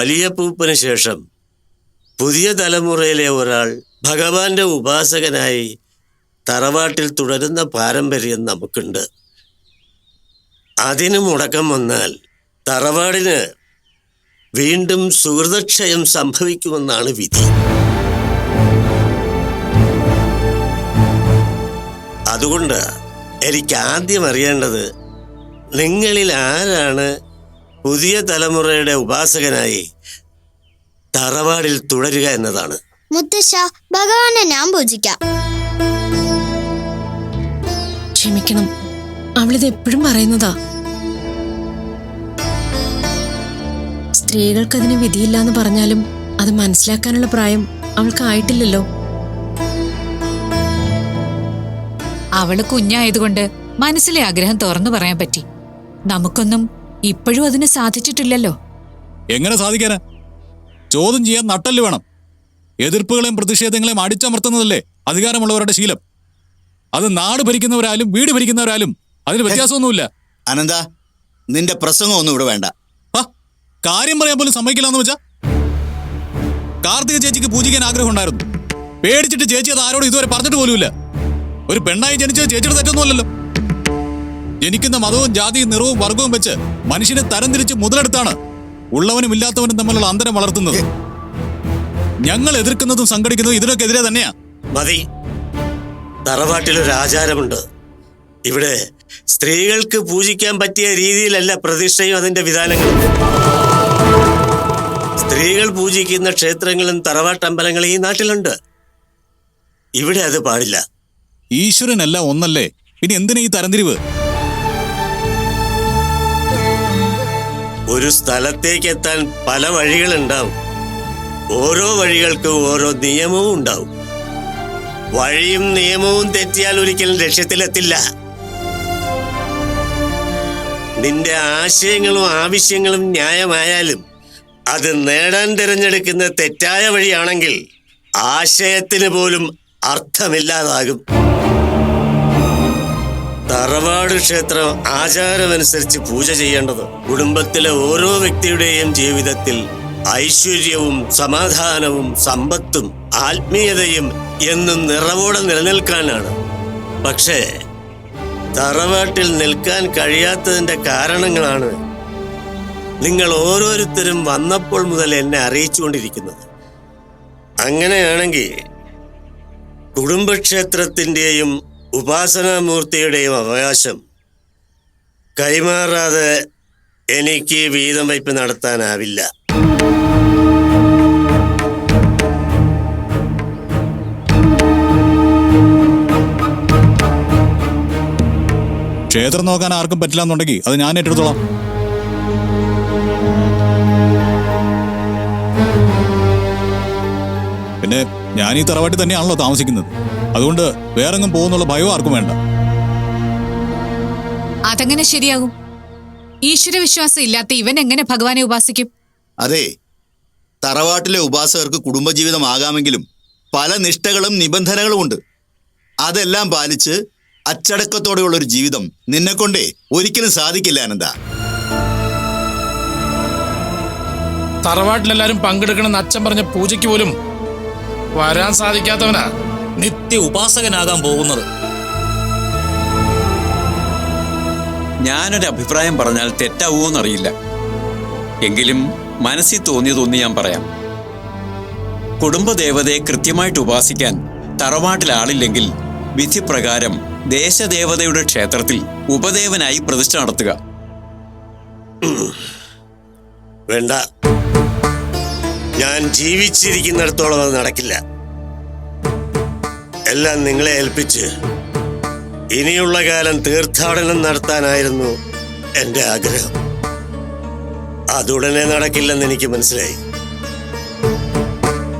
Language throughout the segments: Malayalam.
വലിയ പൂപ്പിന് ശേഷം പുതിയ തലമുറയിലെ ഒരാൾ ഭഗവാന്റെ ഉപാസകനായി തറവാട്ടിൽ തുടരുന്ന പാരമ്പര്യം നമുക്കുണ്ട്. അതിന് മുടക്കം വന്നാൽ തറവാടിന് വീണ്ടും സുഹൃതക്ഷയം സംഭവിക്കുമെന്നാണ് വിധി. അതുകൊണ്ട് എനിക്ക് ആദ്യം അറിയേണ്ടത് നിങ്ങളിൽ ആരാണ് പുതിയ തലമുറയുടെ ഉപാസകനായി തറവാടിൽ തുടരുക എന്നതാണ്. മുത്തശ്ശ ഭഗവാനെ ഞാൻ പൂജിക്കാം. ക്ഷമിക്കണം. അവളിത് എപ്പോഴും പറയുന്നതാ. സ്ത്രീകൾക്കതിന് വിധിയില്ലാന്ന് പറഞ്ഞാലും അത് മനസ്സിലാക്കാനുള്ള പ്രായം അവൾക്കായിട്ടില്ലല്ലോ. അവൾ കുഞ്ഞായതുകൊണ്ട് മനസ്സിലെ ആഗ്രഹം തുറന്നു പറയാൻ പറ്റി. നമുക്കൊന്നും ഇപ്പോഴും അതിന് സാധിച്ചിട്ടില്ലല്ലോ. എങ്ങനെ സാധിക്കാനാ? ചോദ്യം ചെയ്യാൻ നട്ടൽ വേണം. എതിർപ്പുകളെയും പ്രതിഷേധങ്ങളെയും അടിച്ചമർത്തുന്നതല്ലേ അധികാരമുള്ളവരുടെ ശീലം? അത് നാട് ഭരിക്കുന്നവരാലും വീട് ഭരിക്കുന്നവരാലും അതിന് വ്യത്യാസമൊന്നുമില്ല. അനന്ത നിന്റെ പ്രസംഗം ഒന്നും ഇവിടെ വേണ്ട. കാര്യം പറയാൻ പോലും സമ്മതിക്കില്ലെന്ന് വെച്ചാ? കാർത്തിക ചേച്ചിക്ക് പൂജിക്കാൻ ആഗ്രഹം ഉണ്ടായിരുന്നു പേടിച്ചിട്ട് ചേച്ചി അത് ആരോടും ഇതുവരെ പറഞ്ഞിട്ട് പോലുമില്ല. ഒരു പെണ്ണായി ജനിച്ചത് ചേച്ചിയുടെ തെറ്റൊന്നുമല്ലല്ലോ. ജനിക്കുന്ന മതവും ജാതിയും നിറവും വർഗവും വെച്ച് മനുഷ്യനെ തരംതിരിച്ച് മുതലെടുത്താണ് ഉള്ളവനും ഇല്ലാത്തവനും തമ്മിലുള്ള അന്തരം വളർത്തുന്നത്. ഞങ്ങൾ എതിർക്കുന്നതും സംഘടിക്കുന്നതും ഇതിനൊക്കെ എതിരെ തന്നെയാ. മതി. തറവാട്ടിലൊരു ആചാരമുണ്ട് ഇവിടെ സ്ത്രീകൾക്ക് പൂജിക്കാൻ പറ്റിയ രീതിയിലല്ല പ്രതിഷ്ഠയും അതിന്റെ വിധാനങ്ങളും. സ്ത്രീകൾ പൂജിക്കുന്ന ക്ഷേത്രങ്ങളും തറവാട്ടമ്പലങ്ങളും ഈ നാട്ടിലുണ്ട്. ഇവിടെ അത് പാടില്ല. ഈശ്വരനല്ല ഒന്നല്ലേ? ഇനി എന്തിനാ ഈ തരംതിരിവ്? ഒരു സ്ഥലത്തേക്ക് എത്താൻ പല വഴികളുണ്ടാവും. ഓരോ വഴികൾക്കും ഓരോ നിയമവും ഉണ്ടാവും. വഴിയും നിയമവും തെറ്റിയാൽ ഒരിക്കലും ലക്ഷ്യത്തിലെത്തില്ല. നിന്റെ ആശയങ്ങളും ആവശ്യങ്ങളും ന്യായമായാലും അത് നേടാൻ തിരഞ്ഞെടുക്കുന്ന തെറ്റായ വഴിയാണെങ്കിൽ ആശയത്തിന് പോലും അർത്ഥമില്ലാതാകും. തറവാട് ക്ഷേത്രം ആചാരമനുസരിച്ച് പൂജ ചെയ്യേണ്ടത് കുടുംബത്തിലെ ഓരോ വ്യക്തിയുടെയും ജീവിതത്തിൽ ഐശ്വര്യവും സമാധാനവും സമ്പത്തും ആത്മീയതയും എന്നും നിറവോടെ നിലനിൽക്കാനാണ്. പക്ഷേ തറവാട്ടിൽ നിൽക്കാൻ കഴിയാത്തതിന്റെ കാരണങ്ങളാണ് നിങ്ങൾ ഓരോരുത്തരും വന്നപ്പോൾ മുതൽ എന്നെ അറിയിച്ചുകൊണ്ടിരിക്കുന്നത്. അങ്ങനെയാണെങ്കിൽ കുടുംബക്ഷേത്രത്തിന്റെയും ഉപാസനാമൂർത്തിയുടെയും അവകാശം. കൈമാറാതെ എനിക്ക് വീതം വയ്പ് നടത്താനാവില്ല. ക്ഷേത്രം നോക്കാൻ ആർക്കും പറ്റില്ല എന്നുണ്ടെങ്കിൽ അത് ഞാൻ ഏറ്റെടുത്തോളാം. പിന്നെ ഞാൻ ഈ തറവാട്ടിൽ തന്നെയാണല്ലോ താമസിക്കുന്നത്. അതുകൊണ്ട് വേറെങ്ങും പോകുന്നുള്ള ഭയം ആർക്കും വേണ്ട. അതങ്ങനെ ശരിയാകും? ഈശ്വരവിശ്വാസം ഇല്ലാത്ത ഇവൻ എങ്ങനെ ഭഗവാനെ ഉപാസിക്കും? അതെ തറവാട്ടിലെ ഉപാസകർക്ക് കുടുംബജീവിതമാകാമെങ്കിലും പല നിഷ്ഠകളും നിബന്ധനകളും ഉണ്ട്. അതെല്ലാം പാലിച്ച് അച്ചടക്കത്തോടെയുള്ള ഒരു ജീവിതം നിന്നെക്കൊണ്ടേ ഒരിക്കലും സാധിക്കില്ല അനന്ത. തറവാട്ടിലെല്ലാരും പങ്കെടുക്കണമെന്ന് അച്ഛൻ പറഞ്ഞ പൂജയ്ക്ക് പോലും വരാൻ സാധിക്കാത്തവനാ. നിത്യ ഉപാസകനാകാൻ പോകുന്നത്. ഞാനൊരു അഭിപ്രായം പറഞ്ഞാൽ തെറ്റാവുമോന്നറിയില്ല എങ്കിലും മനസ്സിൽ തോന്നിയതൊന്ന് ഞാൻ പറയാം. കുടുംബദേവതയെ കൃത്യമായിട്ട് ഉപാസിക്കാൻ തറവാട്ടിൽ ആളില്ലെങ്കിൽ വിധിപ്രകാരം ദേശദേവതയുടെ ക്ഷേത്രത്തിൽ ഉപദേവനായി പ്രതിഷ്ഠ നടത്തുക. വേണ്ട. ഞാൻ ജീവിച്ചിരിക്കുന്നിടത്തോളം അത് നടക്കില്ല. എല്ലാം നിങ്ങളെ ഏൽപ്പിച്ച് ഇനിയുള്ള കാലം തീർത്ഥാടനം നടത്താനായിരുന്നു എന്റെ ആഗ്രഹം. അതുടനെ നടക്കില്ലെന്ന് എനിക്ക് മനസ്സിലായി.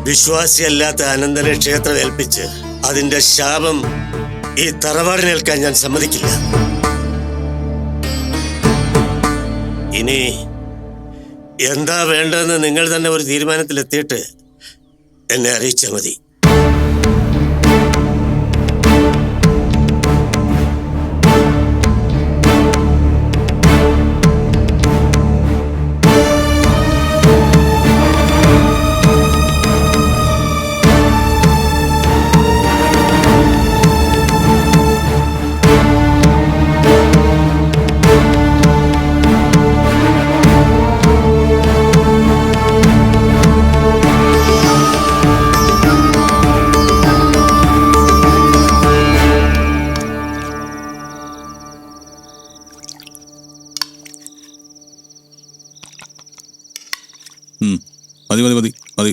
വിശ്വാസിയല്ലാത്ത അനന്തനെ ക്ഷേത്രം ഏൽപ്പിച്ച് അതിന്റെ ശാപം ഈ തറവാടിനേൽക്കാൻ ഞാൻ സമ്മതിക്കില്ല. ഇനി എന്താ വേണ്ടതെന്ന് നിങ്ങൾ തന്നെ ഒരു തീരുമാനത്തിലെത്തിയിട്ട് എന്നെ അറിയിച്ചാൽ മതി. മതി മതി മതി മതി.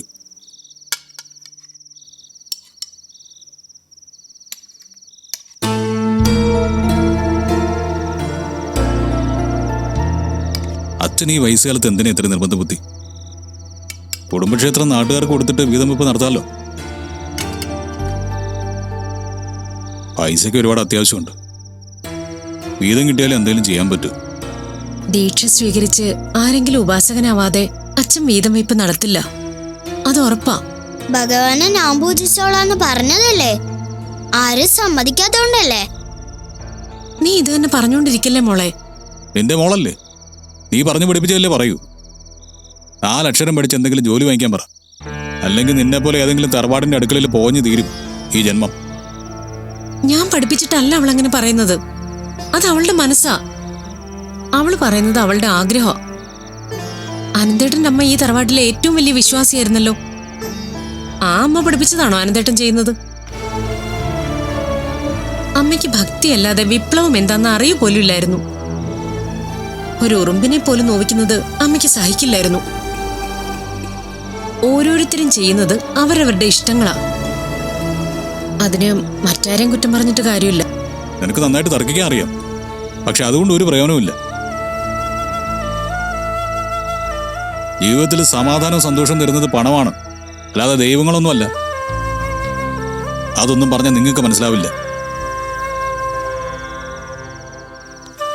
അച്ഛൻ ഈ വയസ്സുകാലത്ത് എന്തിനാ ഇത്ര നിർബന്ധ ബുദ്ധി? കുടുംബക്ഷേത്രം നാട്ടുകാർക്ക് കൊടുത്തിട്ട് വീതം വെപ്പ് നടത്താമല്ലോ പൈസയ്ക്ക് ഒരുപാട് അത്യാവശ്യമുണ്ട്. വീതം കിട്ടിയാലേ എന്തെങ്കിലും ചെയ്യാൻ പറ്റൂ. ദീക്ഷ സ്വീകരിച്ച് ആരെങ്കിലും ഉപാസകനാവാതെ അച്ഛൻ വീതം വയ്പ് നടത്തില്ല. അത് ഉറപ്പാ. ഭഗവാനെ ഞാൻ പൂജിച്ചോളാന്ന് പറഞ്ഞതല്ലേ? ആരും സമ്മതിക്കാത്തോണ്ടല്ലേ? നീ ഇത് തന്നെ പറഞ്ഞുകൊണ്ടിരിക്കല്ലേ മോളെ? എന്റെ മോളല്ലേ? നീ പറഞ്ഞു പഠിപ്പിച്ചല്ലേ പറയൂ. നാലക്ഷരം പഠിച്ച് എന്തെങ്കിലും ജോലി വാങ്ങിക്കാൻ പറ. അല്ലെങ്കിൽ നിന്നെ പോലെ ഏതെങ്കിലും തറവാടിന്റെ അടുക്കളയിൽ പോഞ്ഞു തീരും ഈ ജന്മം. ഞാൻ പഠിപ്പിച്ചിട്ടല്ല അവൾ അങ്ങനെ പറയുന്നത്. അത് അവളുടെ മനസ്സാ. അവൾ പറയുന്നത് അവളുടെ ആഗ്രഹം അനന്തേട്ടന്റെ അമ്മ ഈ തറവാട്ടിലെ ഏറ്റവും വലിയ വിശ്വാസിയായിരുന്നല്ലോ. ആ അമ്മ പഠിപ്പിച്ചതാണോ അനന്തേട്ടൻ ചെയ്യുന്നത്? അമ്മയ്ക്ക് ഭക്തിയല്ലാതെ വിപ്ലവം എന്താന്ന് അറിയു പോലും ഇല്ലായിരുന്നു. ഒരു ഉറുമ്പിനെ പോലും നോവിക്കുന്നത് അമ്മയ്ക്ക് സഹിക്കില്ലായിരുന്നു. ഓരോരുത്തരും ചെയ്യുന്നത് അവരവരുടെ ഇഷ്ടങ്ങളാ. അതിന് മറ്റാരെയും കുറ്റം പറഞ്ഞിട്ട് കാര്യമില്ല. നിനക്ക് നന്നായിട്ട് തർക്കിക്കാൻ അറിയാം. പക്ഷെ അതുകൊണ്ട് ഒരു പ്രയോജനവുമില്ല. ജീവിതത്തിൽ സമാധാനവും സന്തോഷവും തരുന്നത് പണമാണ്. അല്ലാതെ ദൈവങ്ങളൊന്നുമല്ല. അതൊന്നും പറഞ്ഞാൽ നിങ്ങൾക്ക് മനസ്സിലാവില്ല.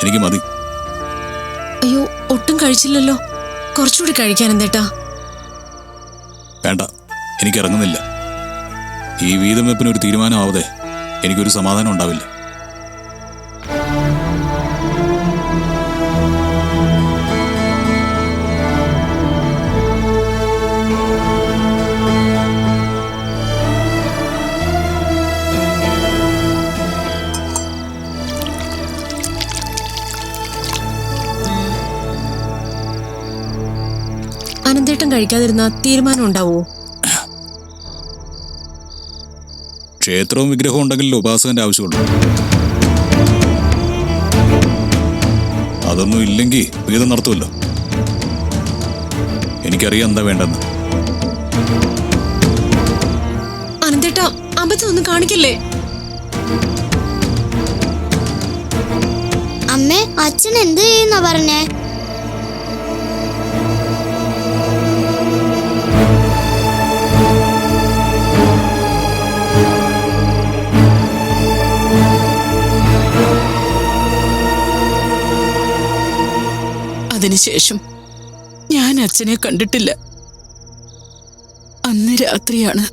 എനിക്ക് മതി. അയ്യോ ഒട്ടും കഴിച്ചില്ലല്ലോ. കുറച്ചുകൂടി കഴിക്കാൻ എന്തേട്ടാ വേണ്ട എനിക്ക് ഇറങ്ങുന്നില്ല ഈ വീതം വെപ്പിന് ഒരു തീരുമാനമാവതെ എനിക്കൊരു സമാധാനം ഉണ്ടാവില്ല. കഴിക്കാതിരുന്ന തീരുമാനം ഉണ്ടാവോ? ക്ഷേത്രവും വിഗ്രഹവും ഉണ്ടെങ്കിൽ ഉപാസകന്റെ ആവശ്യമുള്ളൂ. അതൊന്നും ഇല്ലെങ്കിൽ വീതം നടത്തുമല്ലോ. എനിക്കറിയാം എന്താ വേണ്ടെന്ന്. അനന്തേട്ട അബദ്ധം ഒന്നും കാണിക്കല്ലേ? അമ്മേ അച്ഛൻ എന്ത് ചെയ്യുന്ന പറഞ്ഞേ? അതിനുശേഷം ഞാൻ അച്ഛനെ കണ്ടിട്ടില്ല. അന്ന് രാത്രിയാണ്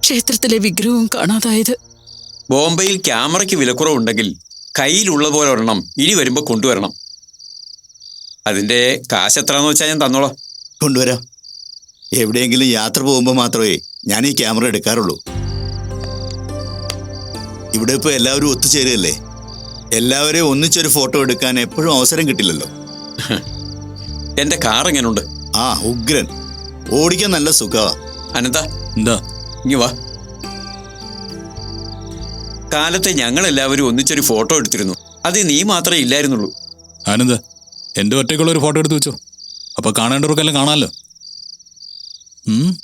ക്ഷേത്രത്തിലെ വിഗ്രഹവും കാണാതായത്. ബോംബെയിൽ ക്യാമറയ്ക്ക് വിലക്കുറവുണ്ടെങ്കിൽ കയ്യിലുള്ള പോലെ ഒരെണ്ണം ഇനി വരുമ്പോൾ കൊണ്ടുവരണം. അതിന്റെ കാശ് എത്രയാന്ന് വെച്ചാൽ ഞാൻ തന്നോളാം. കൊണ്ടുവരാം. എവിടെയെങ്കിലും യാത്ര പോകുമ്പോൾ മാത്രമേ ഞാൻ ഈ ക്യാമറ എടുക്കാറുള്ളൂ. ഇവിടെ ഇപ്പോൾ എല്ലാവരും ഒത്തുചേരുകയല്ലേ? എല്ലാവരെയും ഒന്നിച്ചൊരു ഫോട്ടോ എടുക്കാൻ എപ്പോഴും അവസരം കിട്ടില്ലല്ലോ. എന്റെ കാർ എങ്ങനുണ്ട്? ആ ഉഗ്രൻ. ഓടിക്കാൻ നല്ല സുഖവാ അനന്ത എന്താ? ഇങ്ങി വാ. കാലത്തെ ഞങ്ങൾ എല്ലാവരും ഒന്നിച്ചൊരു ഫോട്ടോ എടുത്തിരുന്നു. അത് നീ മാത്രമേ ഇല്ലായിരുന്നുള്ളൂ. ആനന്ദ എന്റെ ഒറ്റയ്ക്കുള്ള ഒരു ഫോട്ടോ എടുത്ത് വെച്ചോ. അപ്പൊ കാണേണ്ടവർക്കെല്ലാം കാണാമല്ലോ. ഉം.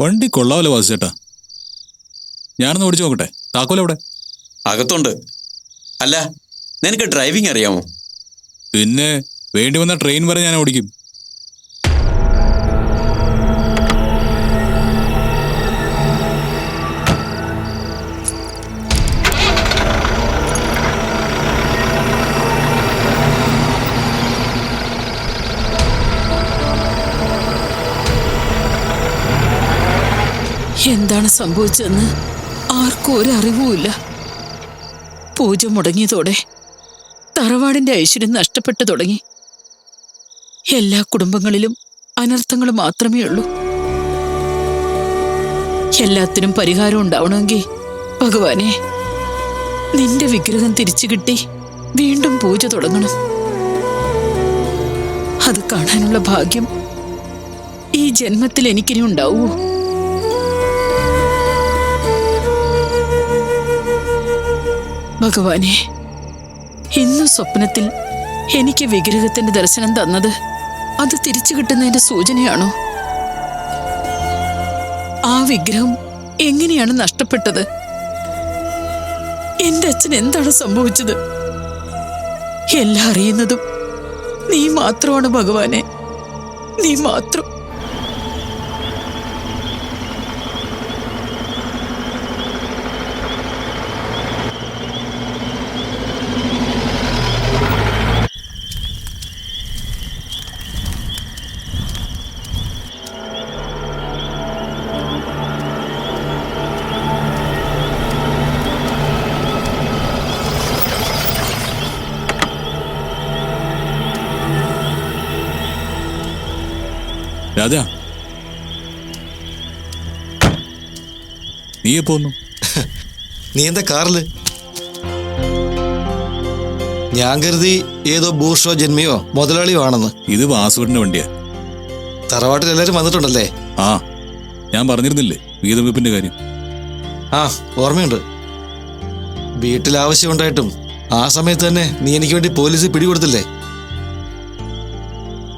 വണ്ടി കൊള്ളാമല്ലോ വാസു ചേട്ടാ ഞാനൊന്ന് ഓടിച്ചു നോക്കട്ടെ. താക്കോൽ എവിടെ? അകത്തുണ്ട്. അല്ല നിനക്ക് ഡ്രൈവിംഗ് അറിയാമോ? പിന്നെ വേണ്ടി വന്ന ട്രെയിൻ വരെ ഞാൻ ഓടിക്കും. എന്താണ് സംഭവിച്ചതെന്ന് ആർക്കും അറിവുമില്ല. പൂജ മുടങ്ങിയതോടെ തറവാടിന്റെ ഐശ്വര്യം നഷ്ടപ്പെട്ടു തുടങ്ങി. എല്ലാ കുടുംബങ്ങളിലും അനർത്ഥങ്ങൾ മാത്രമേ ഉള്ളൂ. എല്ലാത്തിനും പരിഹാരം ഉണ്ടാവണമെങ്കിൽ ഭഗവാനെ നിന്റെ വിഗ്രഹം തിരിച്ചു കിട്ടി. വീണ്ടും പൂജ തുടങ്ങണം. അത് കാണാനുള്ള ഭാഗ്യം ഈ ജന്മത്തിൽ എനിക്കിനി ഉണ്ടാവുമോ? ഭഗവാനെ ഇന്ന് സ്വപ്നത്തിൽ എനിക്ക് വിഗ്രഹത്തിന്റെ ദർശനം തന്നത് അത് തിരിച്ചു കിട്ടുന്നതിന്റെ സൂചനയാണോ? ആ വിഗ്രഹം എങ്ങനെയാണ് നഷ്ടപ്പെട്ടത്? എന്റെ അച്ഛൻ എന്താണ് സംഭവിച്ചത്? എല്ലാം അറിയുന്നതും നീ മാത്രമാണ് ഭഗവാനെ. നീ മാത്രം. രാജാ നീ പോന്നു. നീ എന്താ കാറിൽ? ഞാൻ കരുതി ഏതോ ബൂർഷോ ജന്മിയോ മുതലാളിയോ ആണെന്ന്. ഇത് വാസുവിന്റെ വണ്ടിയാ. തറവാട്ടിൽ എല്ലാരും വന്നിട്ടുണ്ടല്ലേ? ആ ഞാൻ പറഞ്ഞിരുന്നില്ലേ വീതവെപ്പിന്റെ കാര്യം. ആ ഓർമ്മയുണ്ട്. വീട്ടിൽ ആവശ്യമുണ്ടായിട്ടും ആ സമയത്ത് തന്നെ നീ എനിക്ക് വേണ്ടി പോലീസ് പിടികൊടുത്തില്ലേ?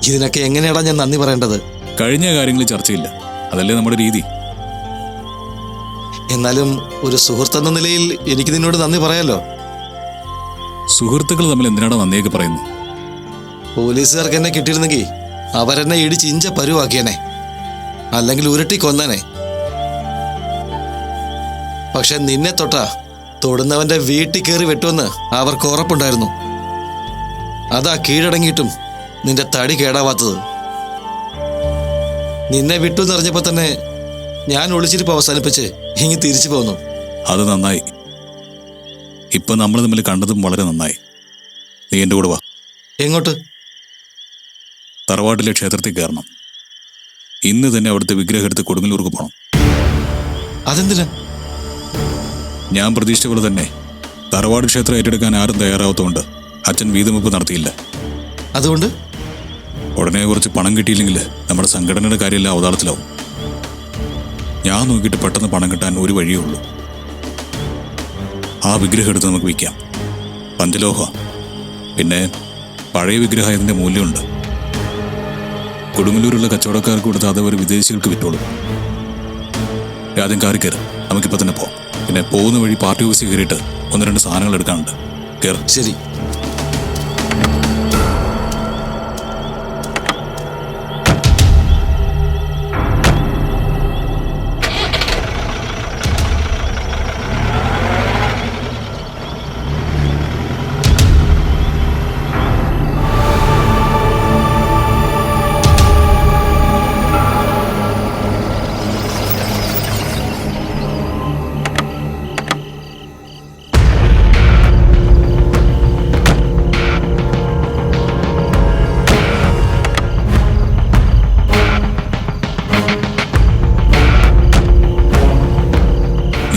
ഇതിനൊക്കെ എങ്ങനെയാടാ ഞാൻ നന്ദി പറയേണ്ടത്? കഴിഞ്ഞ കാര്യങ്ങൾ ചർച്ചയില്ല. അതല്ലേ നമ്മുടെ രീതി. എന്നാലും ഒരു സുഹൃത്തെന്ന നിലയിൽ എനിക്ക് നിന്നോട് നന്ദി പറയാലോ? സുഹൃത്തുക്കൾ തമ്മിൽ എന്തിനാണ് നന്ദിയൊക്കെ പറയുന്നത്? പോലീസുകാർക്ക് എന്നെ കിട്ടിയിരുന്നെങ്കിൽ അവരെന്നെ ഇടിച്ച് ഇഞ്ച പരുവാക്കിയനെ. അല്ലെങ്കിൽ ഉരുട്ടി കൊന്നനെ. പക്ഷെ നിന്നെ തൊട്ടാ തൊടുന്നവന്റെ വീട്ടിൽ കയറി വെട്ടുമെന്ന് അവർക്ക് ഉറപ്പുണ്ടായിരുന്നു. അതാ കീഴടങ്ങിയിട്ടും നിന്റെ തടി കേടാവാത്തത്. നിന്നെ വിട്ടു എന്നറിഞ്ഞപ്പോ തന്നെ ഞാൻ ഒളിച്ചിരിപ്പ് അവസാനിപ്പിച്ച് ഇങ്ങി തിരിച്ചു പോന്നു. അത് നന്നായി. ഇപ്പൊ നമ്മൾ തമ്മിൽ കണ്ടതും വളരെ നന്നായി. നീ എന്റെ കൂടെ വാ. എങ്ങോട്ട്? തറവാട്ടിലെ ക്ഷേത്രത്തിൽ കയറണം. ഇന്ന് തന്നെ അവിടുത്തെ വിഗ്രഹം എടുത്ത് കൊടുങ്ങല്ലൂർക്ക് പോകണം അതെന്തിനാ? ഞാൻ പ്രതീക്ഷിച്ച പോലെ തന്നെ തറവാട് ക്ഷേത്രം ഏറ്റെടുക്കാൻ ആരും തയ്യാറാവാത്തതുകൊണ്ട് അച്ഛൻ വീതമെപ്പ് നടത്തിയില്ല. അതുകൊണ്ട്? ഉടനെ കുറച്ച് പണം കിട്ടിയില്ലെങ്കിൽ നമ്മുടെ സംഘടനയുടെ കാര്യമെല്ലാം അവതാളത്തിലാവും. ഞാൻ നോക്കിയിട്ട് പെട്ടെന്ന് പണം കിട്ടാൻ ഒരു വഴിയേ ഉള്ളൂ. ആ വിഗ്രഹം എടുത്ത് നമുക്ക് വിൽക്കാം. പഞ്ചലോഹ. പിന്നെ പഴയ വിഗ്രഹം അതിന്റെ മൂല്യമുണ്ട്. കൊടുങ്ങല്ലൂരുള്ള കച്ചവടക്കാർക്ക് കൊടുത്ത് അത് ഒരു വിദേശികൾക്ക് വിറ്റോളും. ആദ്യം കാറി കയറി. നമുക്കിപ്പോൾ തന്നെ പോകാം പിന്നെ പോകുന്ന വഴി പാർട്ടി ഓഫീസിൽ കയറിയിട്ട് ഒന്ന് രണ്ട് സാധനങ്ങൾ എടുക്കാനുണ്ട്. കയറി. ശരി.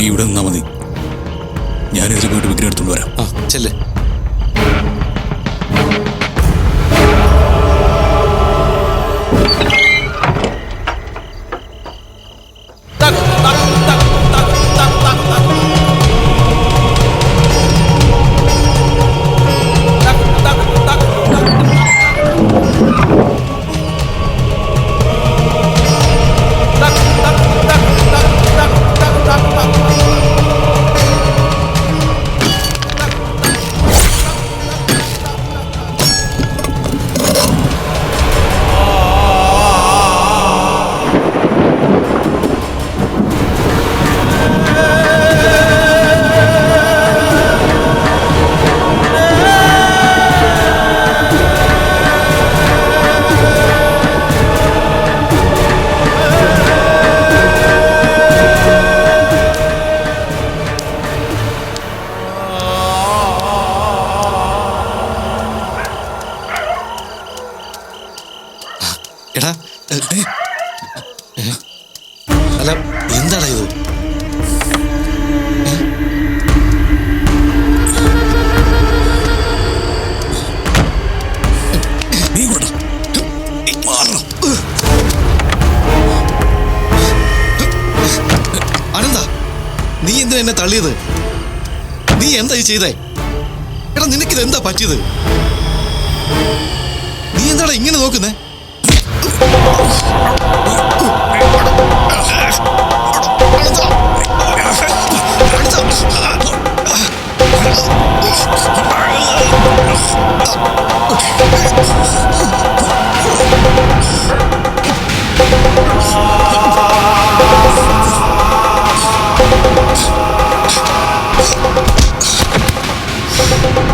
ഇവിടെ എന്നെ തള്ളിയത്? നീ എന്താ ഈ ചെയ്തേ? എടാ നിനക്കിത് എന്താ പറ്റിയത്? നീ എന്താടാ ഇങ്ങനെ നോക്കുന്നേ? നീ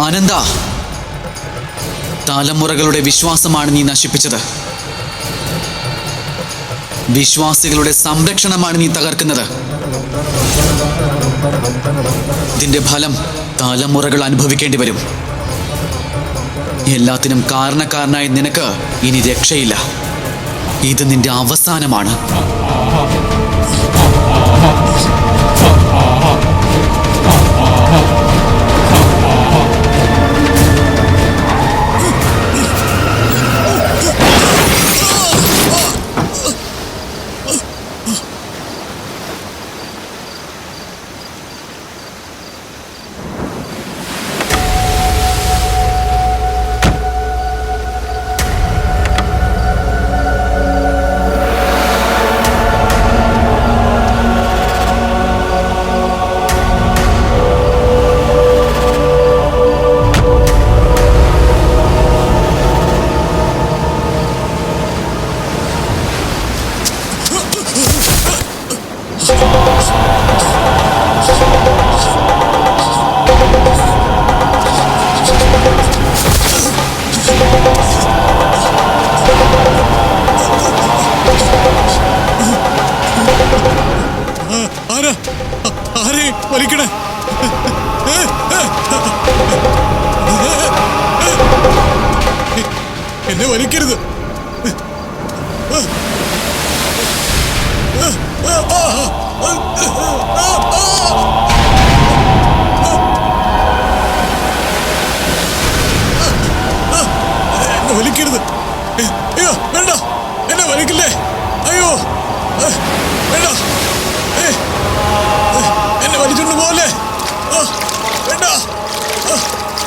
അനന്ത തലമുറകളുടെ വിശ്വാസമാണ് നീ നശിപ്പിച്ചത്. വിശ്വാസികളുടെ സംരക്ഷണമാണ് നീ തകർക്കുന്നത്. ഇതിന്റെ ഫലം തലമുറകൾ അനുഭവിക്കേണ്ടി വരും. എല്ലാത്തിനും കാരണക്കാരനായ നിനക്ക് ഇനി രക്ഷയില്ല. ഇത് നിന്റെ അവസാനമാണ്. ആരാ? ആരെ വലിക്കണേ? എന്നെ വലിക്കരുത്. എന്നെ വലിക്കരുത്. അയ്യോ വേണ്ട. എന്നെ വലിക്കില്ലേ? അയ്യോ വേണ്ട. ഏ, പോലെ വേണ്ട.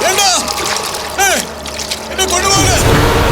വേണ്ട. എന്നെ കൊണ്ടുപോകല്ലേ?